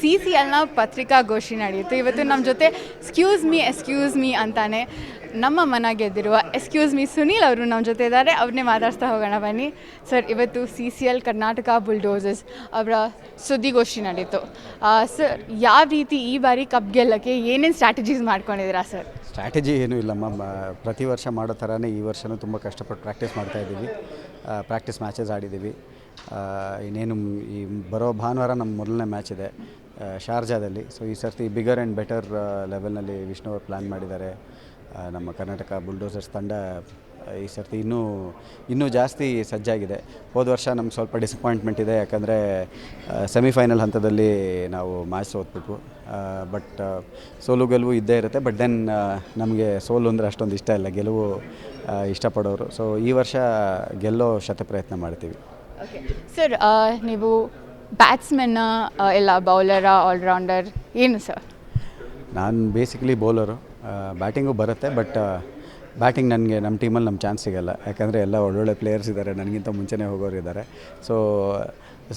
C C ಎಲ್ನ ಪತ್ರಿಕಾಗೋಷ್ಠಿ ನಡೆಯಿತು. ಇವತ್ತು ನಮ್ಮ ಜೊತೆ ಎಕ್ಸ್ಕ್ಯೂಸ್ ಮೀ ಎಕ್ಸ್ಕ್ಯೂಸ್ ಮೀ ಅಂತಾನೆ ನಮ್ಮ ಮನ ಗೆದ್ದಿರುವ ಎಕ್ಸ್ಕ್ಯೂಸ್ ಮೀ ಸುನೀಲ್ ಅವರು ನಮ್ಮ ಜೊತೆ ಇದ್ದಾರೆ. ಅವ್ರನ್ನೇ ಮಾತಾಡ್ತಾ ಹೋಗೋಣ ಬನ್ನಿ. ಸರ್, ಇವತ್ತು C C L Karnataka bulldozers ಅವರ ಸುದ್ದಿಗೋಷ್ಠಿ ನಡೀತು ಸರ್, ಯಾವ ರೀತಿ ಈ ಬಾರಿ ಕಪ್ ಗೆಲ್ಲಕ್ಕೆ ಏನೇನು ಸ್ಟ್ರಾಟಜೀಸ್ ಮಾಡ್ಕೊಂಡಿದ್ದೀರಾ, ಸರ್? ಸ್ಟ್ರಾಟಜಿ ಏನೂ ಇಲ್ಲಮ್ಮ ಪ್ರತಿ ವರ್ಷ ಮಾಡೋ ಥರನೇ ಈ ವರ್ಷವೂ ತುಂಬ ಕಷ್ಟಪಟ್ಟು ಪ್ರಾಕ್ಟೀಸ್ ಮಾಡ್ತಾ ಇದ್ದೀವಿ. ಪ್ರಾಕ್ಟೀಸ್ ಮ್ಯಾಚಸ್ ಆಡಿದ್ದೀವಿ. ಇನ್ನೇನು ಈ ಬರೋ ಭಾನುವಾರ ನಮ್ಮ ಮೊದಲನೇ ಮ್ಯಾಚ್ ಇದೆ. ಶಾರ್ಜಾದಲ್ಲಿ. ಸೊ ಈ ಸರ್ತಿ ಬಿಗರ್ ಆ್ಯಂಡ್ ಬೆಟರ್ ಲೆವೆಲ್ನಲ್ಲಿ ವಿಷ್ಣು ಅವರು ಪ್ಲ್ಯಾನ್ ಮಾಡಿದ್ದಾರೆ. ನಮ್ಮ ಕರ್ನಾಟಕ ಬುಲ್ಡೋಸರ್ಸ್ ತಂಡ ಈ ಸರ್ತಿ ಇನ್ನೂ ಇನ್ನೂ ಜಾಸ್ತಿ ಸಜ್ಜಾಗಿದೆ. ಹೋದ ವರ್ಷ ನಮ್ಗೆ ಸ್ವಲ್ಪ ಡಿಸಪಾಯಿಂಟ್ಮೆಂಟ್ ಇದೆ. ಯಾಕಂದರೆ ಸೆಮಿಫೈನಲ್ ಹಂತದಲ್ಲಿ ನಾವು ಮ್ಯಾಚ್ ಸೋತ್ಬಿಟ್ವು. ಬಟ್ ಸೋಲು ಗೆಲುವು ಇದ್ದೇ ಇರುತ್ತೆ. ಬಟ್ ದೆನ್ ನಮಗೆ ಸೋಲು ಅಂದರೆ ಅಷ್ಟೊಂದು ಇಷ್ಟ ಇಲ್ಲ. ಗೆಲುವು ಇಷ್ಟಪಡೋರು. ಸೊ ಈ ವರ್ಷ ಗೆಲ್ಲೋ ಶತ ಪ್ರಯತ್ನ ಮಾಡ್ತೀವಿ ಸರ್ ನೀವು ಬ್ಯಾಟ್ಸ್ಮನ್ನ ಇಲ್ಲ ಬೌಲರ ಆಲ್ರೌಂಡರ್ ಏನು ಸರ್ ನಾನು ಬೇಸಿಕಲಿ ಬೌಲರು ಬ್ಯಾಟಿಂಗು ಬರುತ್ತೆ ಬಟ್ ಬ್ಯಾಟಿಂಗ್ ನನಗೆ ನಮ್ಮ ಟೀಮಲ್ಲಿ ನಮ್ಮ ಚಾನ್ಸ್ ಸಿಗಲ್ಲ. ಯಾಕಂದರೆ ಎಲ್ಲ ಒಳ್ಳೊಳ್ಳೆ ಪ್ಲೇಯರ್ಸ್ ಇದ್ದಾರೆ ನನಗಿಂತ ಮುಂಚೆನೇ ಹೋಗೋರು ಇದ್ದಾರೆ ಸೊ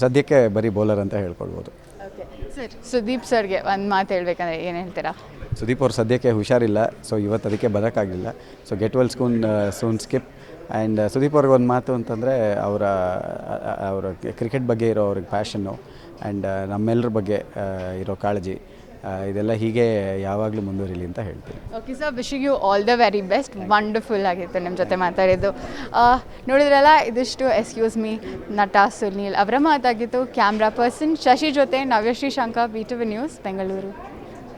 ಸದ್ಯಕ್ಕೆ ಬರೀ ಬೌಲರ್ ಅಂತ ಹೇಳ್ಕೊಳ್ಬೋದು. ಓಕೆ ಸರ್ ಸುದೀಪ್ ಸರ್ಗೆ ಒಂದು ಮಾತು ಹೇಳ್ಬೇಕಂದ್ರೆ ಏನು ಹೇಳ್ತೀರಾ? ಸುದೀಪ್ ಅವ್ರು ಸದ್ಯಕ್ಕೆ ಹುಷಾರಿಲ್ಲ ಸೊ ಇವತ್ತು ಅದಕ್ಕೆ ಬರೋಕ್ಕಾಗಲಿಲ್ಲ. So get well soon soon skip and Sudeep ಅವ್ರಿಗೆ ಒಂದು ಮಾತು ಅಂತಂದರೆ ಅವರ ಅವರ ಕ್ರಿಕೆಟ್ ಬಗ್ಗೆ ಇರೋ ಅವ್ರಿಗೆ ಪ್ಯಾಷನ್ನು ಆ್ಯಂಡ್ ನಮ್ಮೆಲ್ಲರ ಬಗ್ಗೆ ಆ, ಇರೋ ಕಾಳಜಿ. ಇದೆಲ್ಲ ಹೀಗೆ ಯಾವಾಗಲೂ ಮುಂದುವರಿಲಿ ಅಂತ ಹೇಳ್ತೀನಿ. Okay sir wishing you all the very best wonderful ಆಗಿತ್ತು ನಿಮ್ಮ ಜೊತೆ ಮಾತಾಡಿದ್ದು. ನೋಡಿದ್ರಲ್ಲ ಇದಿಷ್ಟು ಎಕ್ಸ್ಕ್ಯೂಸ್ ಮೀ ನಟ ಸುನೀಲ್ ಅವರ ಮಾತಾಗಿತ್ತು. ಕ್ಯಾಮ್ರಾ ಪರ್ಸನ್ ಶಶಿ ಜೊತೆ Navyashree Shankar B T V news Bengaluru